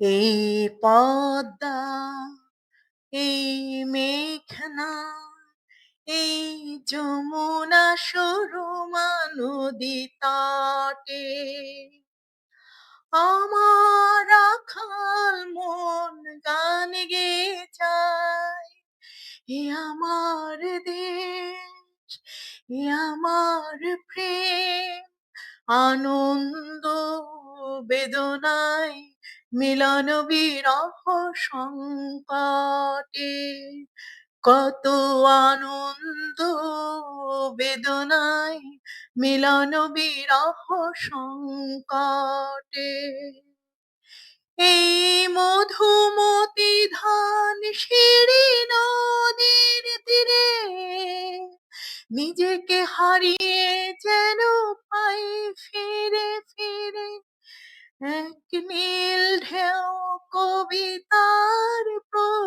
এই পদ্মা, এই মেঘনা, এই যমুনা সুরমা নদী তটে। আমার রাখাল মন গান গে যায় এ আমার দেশ এ আমার প্রেম, আনন্দ বেদনায় মিলন বিরহ সংকটে কত আনন্দ বেদনায় মিলন বিরহ সংকটে এই মধুমতি ধান সিঁড়ি নদীর তীরে নিজেকে হারিয়ে যেন পাই ফিরে ফিরে। এক নীল কবিতার প্র